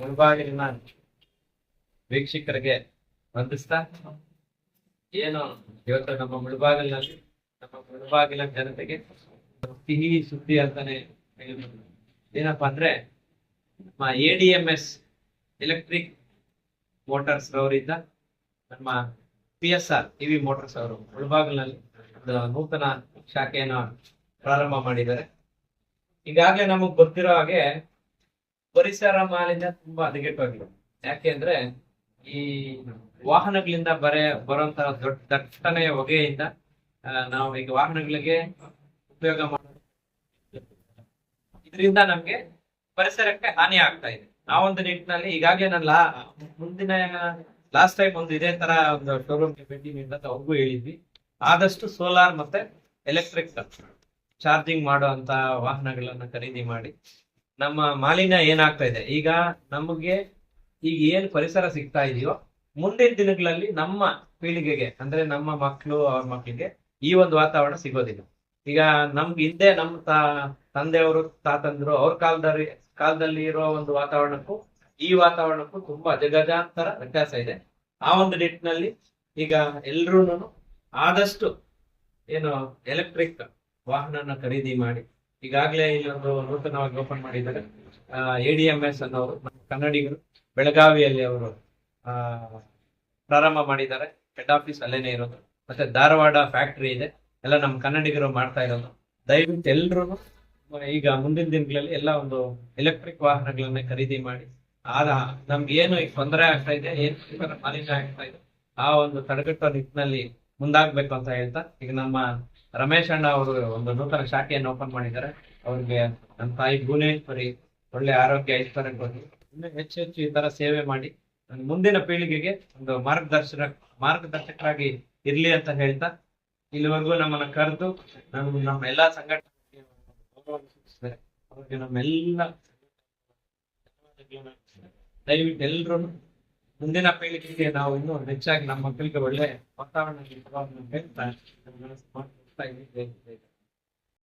ಮುಳುಬಾಗಿಲಿನ ವೀಕ್ಷಕರಿಗೆ ವಂದಿಸ್ತಾ ಏನು? ಇವತ್ತು ನಮ್ಮ ಮುಳುಬಾಗಿಲಿನಲ್ಲಿ ನಮ್ಮ ಮುಳುಬಾಗಿಲ ಜನತೆಗೆ ಸಿಹಿ ಸುದ್ದಿ ಅಂತಾನೆ ಏನಪ್ಪಾ ಅಂದ್ರೆ ನಮ್ಮ A D M S electric motors ರವರಿಂದ ನಮ್ಮ P S R EV motors ಅವರು ಮುಳುಬಾಗಿಲಿನಲ್ಲಿ ಒಂದು ನೂತನ ಶಾಖೆಯನ್ನು ಪ್ರಾರಂಭ ಮಾಡಿದ್ದಾರೆ. ಈಗಾಗಲೇ ನಮಗ್ ಗೊತ್ತಿರೋ ಹಾಗೆ ಪರಿಸರ ಮಾಲಿನ್ಯ ತುಂಬಾ ಹದಗೆಟ್ಟೋಗಿದೆ. ಯಾಕೆಂದ್ರೆ ಈ ವಾಹನಗಳಿಂದ ಬರೆ, ಬರುವಂತಹ ದೊಡ್ಡ ದಟ್ಟಣೆಯ ಹೊಗೆಯಿಂದ ನಾವು ಈಗ ವಾಹನಗಳಿಗೆ ಉಪಯೋಗ ಇದರಿಂದ ನಮ್ಗೆ ಪರಿಸರಕ್ಕೆ ಹಾನಿ ಆಗ್ತಾ ಇದೆ. ಆ ಒಂದು ನಿಟ್ಟಿನಲ್ಲಿ ಈಗಾಗಲೇ ನಾನು ಮುಂದಿನ ಲಾಸ್ಟ್ ಟೈಮ್ ಒಂದು ಇದೇ ತರ ಒಂದು ಶೋರೂಮ್ಗೆ ಭೇಟಿ ನೀಡಿದಂತ ಅವ್ರಿಗೂ ಹೇಳಿದ್ವಿ. ಆದಷ್ಟು ಸೋಲಾರ್ ಮತ್ತೆ ಎಲೆಕ್ಟ್ರಿಕ್ ಚಾರ್ಜಿಂಗ್ ಮಾಡುವಂತ ವಾಹನಗಳನ್ನ ಖರೀದಿ ಮಾಡಿ. ನಮ್ಮ ಮಾಲಿನ್ಯ ಏನಾಗ್ತಾ ಇದೆ? ಈಗ ನಮಗೆ ಈಗ ಏನ್ ಪರಿಸರ ಸಿಗ್ತಾ ಇದೆಯೋ, ಮುಂದಿನ ದಿನಗಳಲ್ಲಿ ನಮ್ಮ ಪೀಳಿಗೆಗೆ, ಅಂದ್ರೆ ನಮ್ಮ ಮಕ್ಕಳು ಅವ್ರ ಮಕ್ಕಳಿಗೆ ಈ ಒಂದು ವಾತಾವರಣ ಸಿಗೋದಿಲ್ಲ. ಈಗ ನಮ್ಗೆ ಹಿಂದೆ ನಮ್ಮ ತಾ, ತಂದೆಯವರು, ತಾತಂದ್ರು ಅವ್ರ ಕಾಲದಲ್ಲಿ ಕಾಲದಲ್ಲಿ ಇರೋ ಒಂದು ವಾತಾವರಣಕ್ಕೂ, ಈ ವಾತಾವರಣಕ್ಕೂ ತುಂಬಾ ಜಗಜಾಂತರ ವ್ಯತ್ಯಾಸ ಇದೆ. ಆ ಒಂದು ನಿಟ್ಟಿನಲ್ಲಿ ಈಗ ಎಲ್ರೂ ಆದಷ್ಟು ಏನು ಎಲೆಕ್ಟ್ರಿಕ್ ವಾಹನನ ಖರೀದಿ ಮಾಡಿ ಈಗಾಗಲೇ ಇಲ್ಲಿ ಒಂದು ನೂತನವಾಗಿ ಓಪನ್ ಮಾಡಿದ್ದಾರೆ. ಎ ಡಿ ಎಂ ಎಸ್ ಅನ್ನೋರು ಕನ್ನಡಿಗರು, ಬೆಳಗಾವಿಯಲ್ಲಿ ಅವರು ಪ್ರಾರಂಭ ಮಾಡಿದ್ದಾರೆ. ಹೆಡ್ ಆಫೀಸ್ ಅಲ್ಲೇನೆ ಇರೋದು. ಮತ್ತೆ ಧಾರವಾಡ ಫ್ಯಾಕ್ಟರಿ ಇದೆ. ಎಲ್ಲ ನಮ್ಮ ಕನ್ನಡಿಗರು ಮಾಡ್ತಾ ಇರೋದು. ದಯವಿಟ್ಟು ಎಲ್ಲರೂ ಈಗ ಮುಂದಿನ ದಿನಗಳಲ್ಲಿ ಎಲ್ಲ ಒಂದು ಎಲೆಕ್ಟ್ರಿಕ್ ವಾಹನಗಳನ್ನ ಖರೀದಿ ಮಾಡಿ ಆದ ನಮ್ಗೆ ಏನು ಈಗ ತೊಂದರೆ ಆಗ್ತಾ ಇದೆ, ಏನು ಮಾಲಿನ್ಯ ಆಗ್ತಾ ಇದೆ, ಆ ಒಂದು ತಡೆಗಟ್ಟುವ ನಿಟ್ಟಿನಲ್ಲಿ ಮುಂದಾಗ್ಬೇಕು ಅಂತ ಹೇಳ್ತಾ ಈಗ ನಮ್ಮ ರಮೇಶ್ ಅಣ್ಣ ಅವರು ಒಂದು ನೂತನ ಶಾಖೆಯನ್ನು ಓಪನ್ ಮಾಡಿದ್ದಾರೆ. ಅವ್ರಿಗೆ ನಮ್ಮ ತಾಯಿ ಭುವನೇಶ್ವರಿ ಒಳ್ಳೆ ಆರೋಗ್ಯ, ಐಶ್ವರ್ಯ ಕೊಡಿ ಇನ್ನೂ ಹೆಚ್ಚು ಹೆಚ್ಚು ಈ ತರ ಸೇವೆ ಮಾಡಿ. ಮುಂದಿನ ಪೀಳಿಗೆಗೆ ಒಂದು ಮಾರ್ಗದರ್ಶಕ ಮಾರ್ಗದರ್ಶಕರಾಗಿ ಇರ್ಲಿ ಅಂತ ಹೇಳ್ತಾ ಇಲ್ಲಿವರೆಗೂ ನಮ್ಮನ್ನ ಕರೆದು ನಮ್ಮ ನಮ್ಮ ಎಲ್ಲಾ ಸಂಘಟನೆ ಅವ್ರಿಗೆ ನಮ್ಮೆಲ್ಲ ದಯವಿಟ್ಟು ಎಲ್ರು ಮುಂದಿನ ಪೀಳಿಗೆಗೆ ನಾವು ಇನ್ನೂ ಹೆಚ್ಚಾಗಿ ನಮ್ಮ ಮಕ್ಕಳಿಗೆ ಒಳ್ಳೆ ವಾತಾವರಣ ಹೇಳ್ತಾ Thank